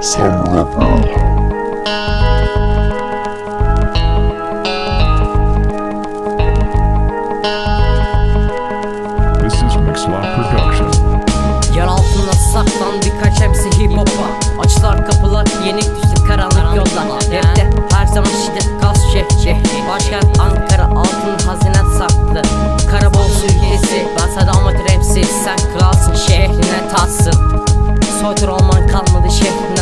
This is Mixlaw Production. Yer altında saklan birkaç MC hip hop'a. Açılar kapılar yenik düştü karanlık yollar. Rapte her zaman şiddet gaz şehri. Başkent Ankara altın hazine saklı. Karabolsu ülkesi ben sada amateur MC Sen kralsın şehrine tatsın. Soytur olman kalmadı şehrine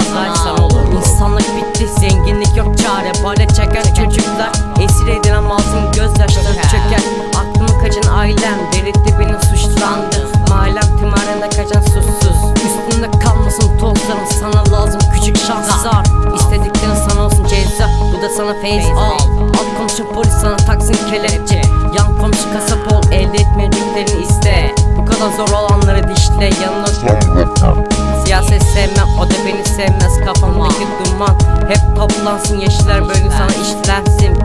sana olur. İnsanlık bitti zenginlik yok çare. Bale çeken çocuklar Esir edilen masum gözyaşları çöker. Aklımı kaçan ailem Delirtti beni suçlandı. Mahallem timarinde kaçan suçsuz. Üstünde kalmasın tozların Sana lazım küçük şanslar İstediklerin sana olsun ceza Bu da sana feyz al. Alt komşu polis sana taksın kelepçe. Yan komşu kasap ol elde etmediklerini iste. Bu kadar zor olanları dişle yanına Siyaset sevmem o Duman hep toplansın Yeşiller bölüm sana işlensin